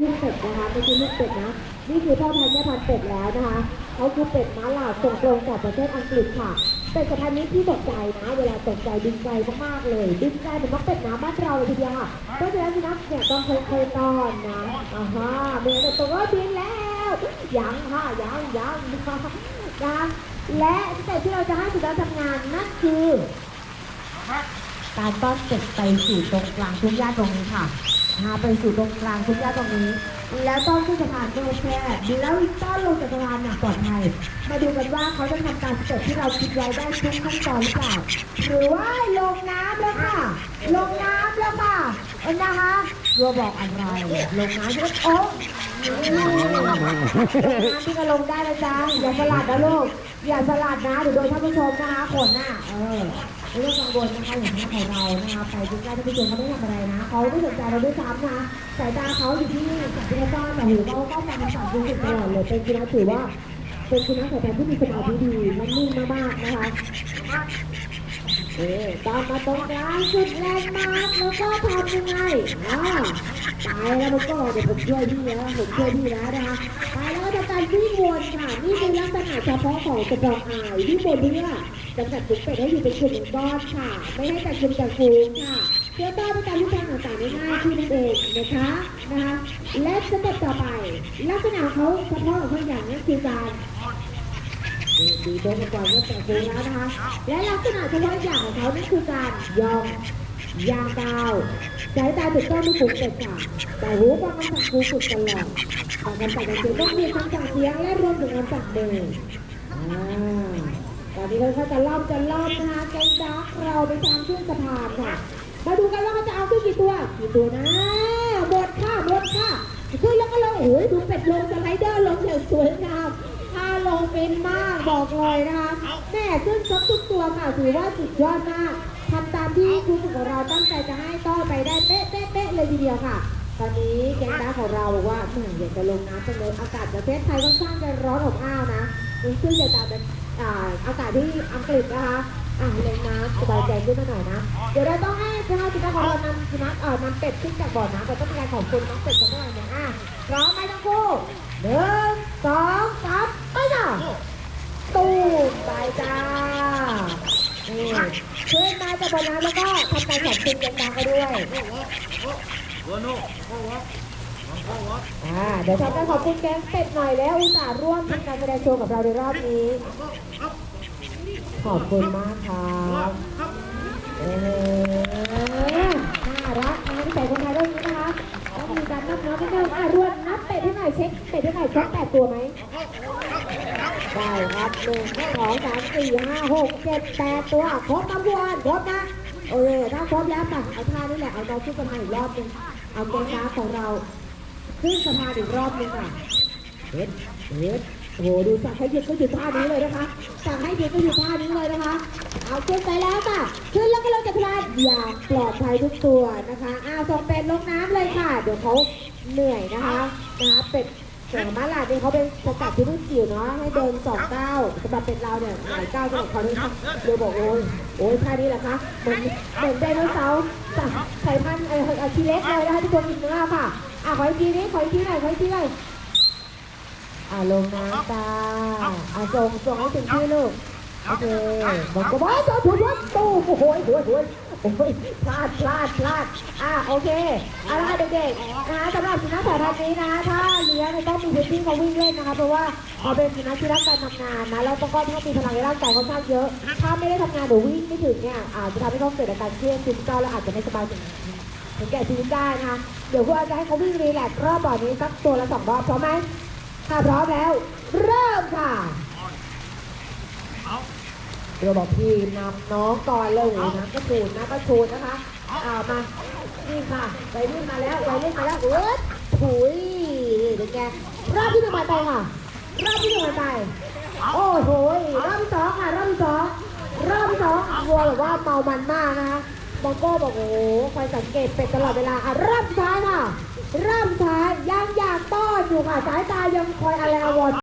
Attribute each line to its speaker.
Speaker 1: ลูกเป็ดนะคะไม่ใช่ลูกเป็ดนะ นี่คือพ่อพันธุ์แม่พันธุ์เป็ดแล้วนะคะเขาคือเป็ดม้าลาวส่งตรงจากประเทศอังกฤษค่ะ เป็ดสายพันธุ์นี้ที่ตกใจนะ เวลาตกใจดึงใจมากๆเลยดึงใจเหมือนนกเป็ดน้ำบ้านเราเลยทีเดียวค่ะเพราะฉะนั้นสุนัขเนี่ยต้องเคยๆต้อนนะอ่าฮะเมื่อตัวก็บินแล้วยังค่ะยังยังนะคะนะและสเต็ปที่เราจะให้สุนัขทำงานนั่นคือ การต้อนเป็ดไปสู่ตรงกลางทุ่งหญ้าตรงนี้ค่ะ นะคะไปสู่ตรงกลางทุ่งหญ้าตรงนี้ แล้วต้อนขึ้นสะพานก็แค่แล้วต้อนลงจากสะพานอย่างปลอดภัยมาดูกันว่าเขาจะทำการสเต็ปที่เราคิดไว้ได้ทุกขั้นตอนหรือเปล่าหรือว่าลงน้ำแล้วค่ะ ลงน้ำแล้วค่ะนะคะรัวบอกอะไรลงน้ำแล้วโอ้ลงน้ำที่ก็ลงได้นะจ๊ะอย่าสลัดนะลูกอย่าสลัดนะเดี๋ยวโดนท่านผู้ชมนะคะขนน่ะเออ ไม่ต้องกังวลนะคะอย่างที่ของเรานะคะไปใกล้ท่านผู้ชมเขาไม่ทำอะไรนะเขาไม่สนใจเราด้วยซ้ำนะสายตาเขาอยู่ที่สัตว์ที่เขาต้อนแต่หูเขาก็ฟังสั่งดูสุดตลอดเลยเป็นกีฬาถือว่าเป็นกีฬาสายตาที่มีสมาธิดีและนิ่งมากๆนะคะเออตามมาตรงกลางสุดแรงมากแล้วก็ทำยังไงอ่าตายแล้วมันก็เดี๋ยวผมช่วยพี่แล้วผมช่วยพี่แล้วนะคะตายแล้วก็ทำการวิ่งวนค่ะนี่คือลักษณะเฉพาะของกระบอกอายที่บนเรือ จำกัดกลุ่มเป็ดให้อยู่เป็นกลุ่มก้อนค่ะ ไม่ให้แต่กลุ่มแต่ฟูงค่ะเพื่อต้อนเป็นการวิจารต่างๆได้ง่ายขึ้นนั่นเองนะคะนะคะและสเต็ปต่อไป ลักษณะเขาเฉพาะของเขาอย่างนั้คือการดีดีโดนกันก่อนว่าแต่ฟูงแล้วนะคะ และลักษณะเฉพาะอย่างของเขานั่นคือการยองยางกาวสายตาถูกต้องไม่ผูกเป็ดค่ะแต่หูฟังคำสั่งครูฝึกตลอดฟังคำสั่งเสียงต้องมีคำสั่งเสียงและรวมถึงคำสั่งเดินอ่า ตอนนี้เขาจะรอบจะรอบนะคะแกงดักเราไปทางขึ้นสะพานค่ะ มาดูกันว่าเขาจะเอาขึ้นกี่ตัว กี่ตัวนะหมดค่ะหมดค่ะขึ้นแล้วก็ลงโอ้ยดูเป็ดลงสไลเดอร์ลงอย่างสวยงามท่าลงเป็นมากบอกเลยนะคะแม่ขึ้นครบทุกตัวค่ะถือว่าสุดยอดมากทำตามที่ครูฝึกของเราตั้งใจจะให้ต้อนไปได้เป๊ะเป๊ะเป๊ะเลยทีเดียวค่ะ ตอนนี้แกงดักของเราบอกว่าแหม่อยากจะลงน้ำจังเลยอากาศประเทศไทยค่อนข้างจะร้อนอบอ้าวนะซึ่งจะตามเป็น อ่าอากาศที่อังกฤษนะคะอ่าเลยน้ำสบายใจขึ้นมาหน่อยนะ เดี๋ยวเราต้องให้พระสุนัขของเรานำสุนัขเอ่อนำเป็ดขึ้นจากบ่อน้ำแต่ต้องมีการขอบคุณน้องเป็ดกันหน่อยนะอะพร้อมไหมทั้งคู่หนึ่งสองสามไปจ้ะตูมไปจ้านี่ขึ้นมาจากบ่อน้ำแล้วก็ทำการขอบคุณกันดังไปด้วย อ่าเดี๋ยวทำการขอบคุณแก๊งเป็ดหน่อยแล้วอุตส่าห์ร่วมทำการแสดงโชว์กับเราในรอบนี้ ขอบคุณมากครับเออน่ารักนะที่ใส่คนไทยเรื่องนี้นะคะแล้วมีการนับน้อยนิดนึงอะรวมนับเป็ดให้หน่อยเช็คเป็ดให้หน่อยครบแปดตัวไหมได้ครับหนึ่งสองสามสี่ห้าหกเจ็ดแปดตัวครบทั้งวันครบนะโอเคถ้าครบแล้วป่ะเอาท่านี่แหละเอาเราขึ้นสะพานอีกรอบนึงเอาแกงน้ำของเรา ขึ้นสะพานอีกรอบหนึงค่ะเฮ็ดเฮ็ดโอ้โหดูสั่งให้หยุดก็หยุดท่านี้เลยนะคะสั่งให้หยุดก็หยุดท่านี้เลยนะคะ เอาขึ้นไปแล้วค่ะ ขึ้นแล้วก็ลงจากสะพานอย่างปลอดภัยทุกตัวนะคะอ้าวส่งเป็ดลงน้ำเลยค่ะ เดี๋ยวเขาเหนื่อยนะคะนะคะเป็ด เสือม้าลายเนี่ยเขาเป็นสกัดที่รุ่นจิ๋วเนาะให้เดินสองเก้าสำหรับเป็ดเราเนี่ยหลายเก้าสำหรับเขาด้วยค่ะเดี๋ยบอกโอ้ยโอ้ยท่านี้แหละคะเหมือนเหมือนไดโนเสาร์สายพันเอ่อทีเล็กเลยนะคะที่ตัวกินเนื้อค่ะอะขออีกทีนี้ขออีกทีหน่อยขออีกทีหน่อยอะลงน้ำตาอะส่งส่งให้ถึงที่ลูกโอเคบอกก็บอกจะถูกวัดตู้โอ้โหโอ้ยโอ้ย โอ้ยพลาดพลาดพลาดอะโอเคเอาละค่ะเด็กๆนะคะสำหรับสุนัขสายพันธุ์นี้นะถ้าเลี้ยงเนี่ยต้องมีพื้นที่เขาวิ่งเล่นนะคะเพราะว่าเขาเป็นสุนัขที่รักการทำงานนะแล้วก็ต้องมีพลังในร่างกายค่อนข้างเยอะ ถ้าไม่ได้ทำงานหรือวิ่งไม่ถึงเนี่ยอาจจะทำให้เขาเกิดอาการเครียดซึมเศร้าและอาจจะไม่สบายถึงถึงแก่ชีวิตได้นะคะเดี๋ยวพวกเราจะให้เขาวิ่งรีแลกซ์รอบบ่อนี้สักตัวละสองรอบพร้อมไหมถ้าพร้อมแล้ว เริ่มค่ะ เดี๋ยวบอกพี่นำน้องก่อนเลยนะก็ชูดนะก็ชูดนะคะเอามานี่ค่ะไปเล่นมาแล้วไปเล่นมาแล้วเอิดถุยนี่เดี๋ยวแกรอบที่หนึ่งผ่านไปค่ะรอบที่หนึ่งผ่านไปโอ้โหรอบที่สองค่ะรอบที่สองรอบที่สองวัวแบบว่าเมามันมากนะคะบองโก้บอกโอ้โหคอยสังเกตเป็ดตลอดเวลาอะรอบสุดท้ายค่ะรอบสุดท้ายยังอยากต้อนอยู่ค่ะสายตายังคอยอะไรอาวรณ์